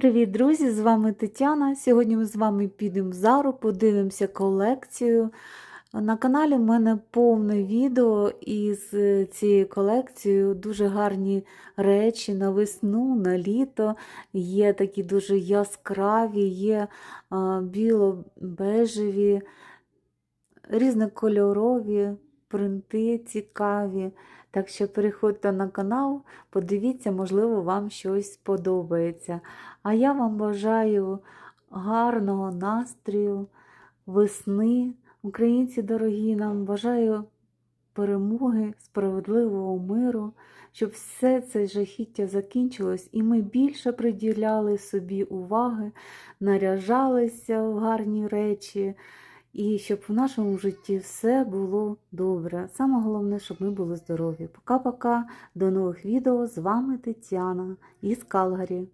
Привіт, друзі! З вами Тетяна. Сьогодні ми з вами підемо в Зару, подивимося колекцію. На каналі в мене повне відео із е, цією колекцією. Дуже гарні речі на весну, на літо. Є такі дуже яскраві, є біло-бежеві, різнокольорові принти цікаві. Так що переходьте на канал, подивіться, можливо, вам щось сподобається. А я вам бажаю гарного настрою, весни. Українці дорогі, нам бажаю перемоги, справедливого миру, щоб все це жахіття закінчилось, і ми більше приділяли собі уваги, наряжалися в гарні речі, і щоб в нашому житті все було добре. Саме головне, щоб ми були здорові. Пока-пока, до нових відео. З вами Тетяна із Калгарі.